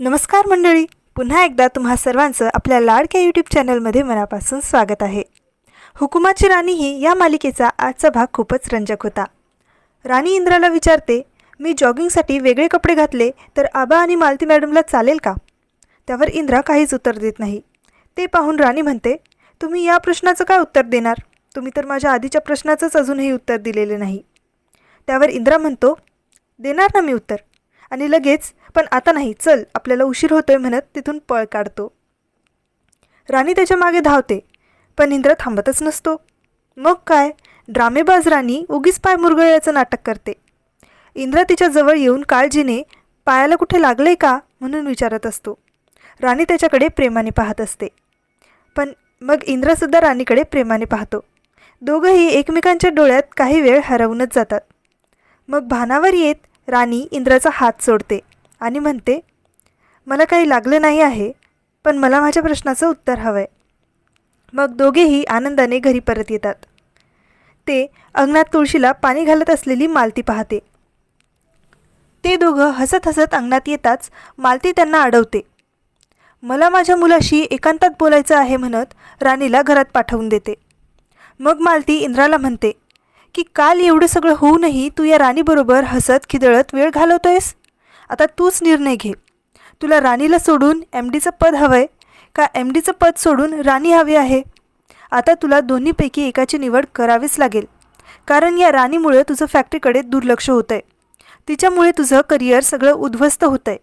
नमस्कार मंडळी. पुन्हा एकदा तुम्हा सर्वांचं आपल्या लाडक्या यूट्यूब चॅनलमध्ये मनापासून स्वागत आहे. हुकुमाची राणी ही या मालिकेचा आजचा भाग खूपच रंजक होता. राणी इंद्राला विचारते मी जॉगिंगसाठी वेगळे कपडे घातले तर आबा आणि मालती मॅडमला चालेल का? त्यावर इंद्रा काहीच उत्तर देत नाही. ते पाहून राणी म्हणते तुम्ही या प्रश्नाचं काय उत्तर देणार? तुम्ही तर माझ्या आधीच्या प्रश्नाचंच अजूनही उत्तर दिलेले नाही. त्यावर इंद्रा म्हणतो देणार ना मी उत्तर? आणि लगेच पण आता नाही चल आपल्याला उशीर होतोय म्हणत तिथून पळ काढतो. राणी त्याच्यामागे धावते पण इंद्र थांबतच नसतो. मग काय ड्रामेबाज राणी उगीच पाय मुरगळल्याचं नाटक करते. इंद्र तिच्या जवळ येऊन काळजीने पायाला कुठे लागले का म्हणून विचारत असतो. राणी त्याच्याकडे प्रेमाने पाहत असते. पण मग इंद्रसुद्धा राणीकडे प्रेमाने पाहतो. दोघंही एकमेकांच्या डोळ्यात काही वेळ हरवूनच जातात. मग भानावर येत राणी इंद्राचा हात सोडते. आणि म्हणते मला काही लागलं नाही आहे पण मला माझ्या प्रश्नाचं उत्तर हवं आहे मग दोघेही आनंदाने घरी परत येतात. ते अंगणात तुळशीला पाणी घालत असलेली मालती पाहते. ते दोघं हसत हसत अंगणात येताच मालती त्यांना अडवते. मला माझ्या मुलाशी एकांतात बोलायचं आहे म्हणत राणीला घरात पाठवून देते. मग मालती इंद्राला म्हणते की काल एवढं सगळं होऊनही तू या राणीबरोबर हसत खिदळत वेळ घालवतोयस? आता तूच निर्णय घे. तुला राणीला सोडून एम डीचं पद हवं आहे का एम डीचं पद सोडून राणी हवी आहे? आता तुला दोन्हीपैकी एकाची निवड करावीच लागेल. कारण या राणीमुळे तुझं फॅक्टरीकडे दुर्लक्ष होतं आहे तिच्यामुळे तुझं करिअर सगळं उद्ध्वस्त होतं आहे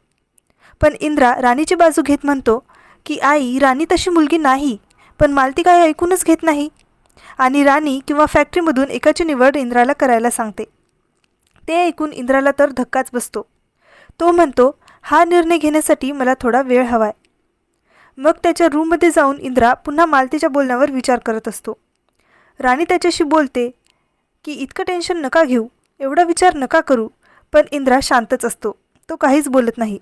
पण इंद्रा राणीची बाजू घेत म्हणतो की आई राणी तशी मुलगी नाही पण मालती काही ऐकूनच घेत नाही? आणि राणी किंवा फॅक्टरीमधून एकाची निवड इंद्राला करायला सांगते. ते ऐकून इंद्राला तर धक्काच बसतो. तो म्हणतो हा निर्णय घेण्यासाठी मला थोडा वेळ हवा आहे मग त्याच्या रूममध्ये जाऊन इंद्रा पुन्हा मालतीच्या बोलण्यावर विचार करत असतो. राणी त्याच्याशी बोलते की इतकं टेन्शन नका घेऊ एवढा विचार नका करू पण इंद्रा शांतच असतो तो काहीच बोलत नाही.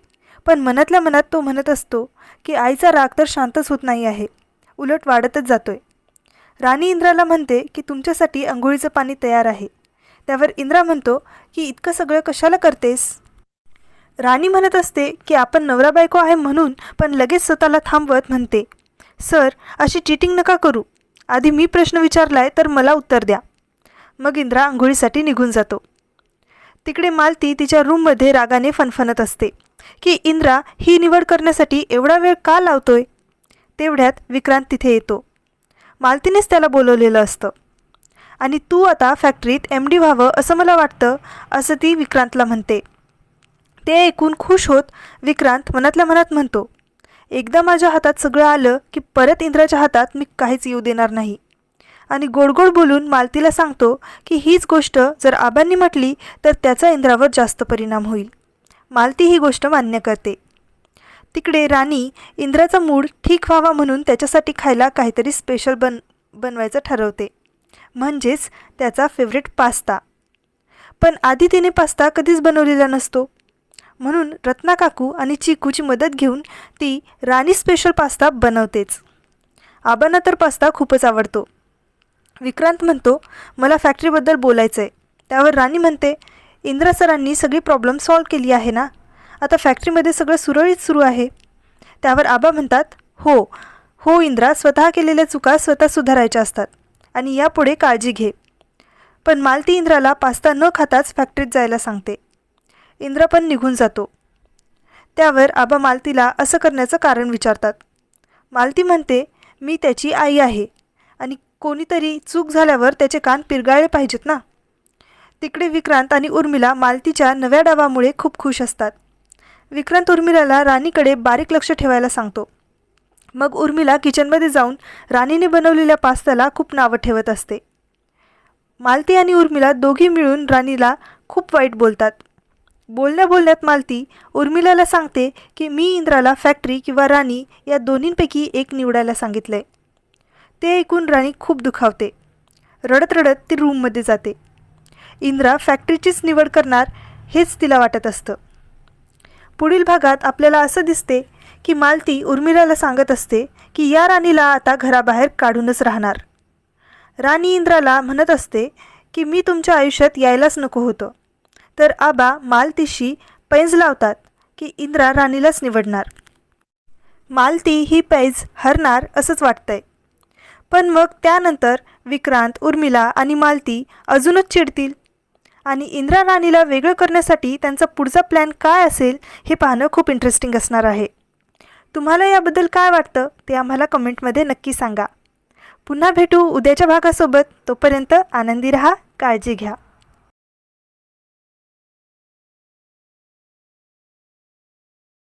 पण मनातल्या मनात तो म्हणत असतो की आईचा राग तर शांतच होत नाही आहे उलट वाढतच जातोय. राणी इंद्राला म्हणते की तुमच्यासाठी आंघोळीचं पाणी तयार आहे. त्यावर इंद्रा म्हणतो की इतकं सगळं कशाला करतेस? राणी म्हणत असते की आपण नवरा बायको आहे म्हणून पण लगेच स्वतःला थांबवत म्हणते. सर अशी चिटिंग नका करू. आधी मी प्रश्न विचारलाय तर मला उत्तर द्या. मग इंद्रा आंघोळीसाठी निघून जातो. तिकडे मालती तिच्या रूममध्ये रागाने फनफनत असते की इंद्रा ही निवड करण्यासाठी एवढा वेळ का लावतोय? तेवढ्यात विक्रांत तिथे येतो. मालतीनेच त्याला बोलवलेलं असतं. आणि तू आता फॅक्टरीत एम डी व्हावं असं मला वाटतं असं ती विक्रांतला म्हणते. ते ऐकून खुश होत विक्रांत मनातल्या मनात म्हणतो एकदा माझ्या हातात सगळं आलं की परत इंद्राच्या हातात मी काहीच येऊ देणार नाही. आणि गोडगोड बोलून मालतीला सांगतो की हीच गोष्ट जर आबांनी म्हटली तर त्याचा इंद्रावर जास्त परिणाम होईल. मालती ही गोष्ट मान्य करते. तिकडे राणी इंद्राचा मूड ठीक व्हावा म्हणून त्याच्यासाठी खायला काहीतरी स्पेशल बन बनवायचं ठरवते. म्हणजेच त्याचा फेवरेट पास्ता पण आधी तिने पास्ता कधीच बनवलेला नसतो. म्हणून रत्ना काकू आणि चिकूची मदत घेऊन ती राणी स्पेशल पास्ता बनवतेच. आबांना तर पास्ता खूपच आवडतो. विक्रांत म्हणतो मला फॅक्टरीबद्दल बोलायचं आहे त्यावर राणी म्हणते इंद्रा सरांनी सगळी प्रॉब्लेम सॉल्व केली आहे ना? आता फॅक्टरीमध्ये सगळं सुरळीत सुरू आहे. त्यावर आबा म्हणतात हो हो इंद्रा स्वतः केलेल्या चुका स्वतः सुधारायच्या असतात आणि यापुढे काळजी घे. पण मालती इंद्राला पास्ता न खाताच फॅक्टरीत जायला सांगते. इंद्र पण निघून जातो. त्यावर आबा मालतीला असं करण्याचं कारण विचारतात. मालती म्हणते मी त्याची आई आहे आणि कोणीतरी चूक झाल्यावर त्याचे कान पिरगाळले पाहिजेत ना. तिकडे विक्रांत आणि उर्मिला मालतीच्या नव्या डावामुळे खूप खुश असतात. विक्रांत उर्मिलाला राणीकडे बारीक लक्ष ठेवायला सांगतो. मग उर्मिला किचनमध्ये जाऊन राणीने बनवलेल्या पास्त्याला खूप नावं ठेवत असते. मालती आणि उर्मिला दोघी मिळून राणीला खूप वाईट बोलतात. बोलण्या बोलण्यात मालती. उर्मिलाला सांगते की मी इंद्राला फॅक्टरी किंवा राणी या दोन्हींपैकी एक निवडायला सांगितलं आहे ते ऐकून राणी खूप दुखावते. रडत रडत ती रूममध्ये जाते. इंद्रा फॅक्टरीचीच निवड करणार हेच तिला वाटत असतं. पुढील भागात आपल्याला असं दिसते की मालती उर्मिलाला सांगत असते की या राणीला आता घराबाहेर काढूनच राहणार. राणी इंद्राला म्हणत असते की मी तुमच्या आयुष्यात यायलाच नको होतं. तर आबा मालतीशी पैज लावतात की इंद्रा राणीलाच निवडणार. मालती ही पैज हरणार असंच वाटतंय. पण मग त्यानंतर विक्रांत उर्मिला आणि मालती अजूनच चिडतील. आणि इंद्रा राणीला वेगळं करण्यासाठी त्यांचा पुढचा प्लॅन काय असेल हे पाहणं खूप इंटरेस्टिंग असणार आहे. तुम्हाला याबद्दल काय वाटतं ते आम्हाला कमेंटमध्ये नक्की सांगा. पुन्हा भेटू उद्याच्या भागासोबत तोपर्यंत आनंदी रहा काळजी घ्या.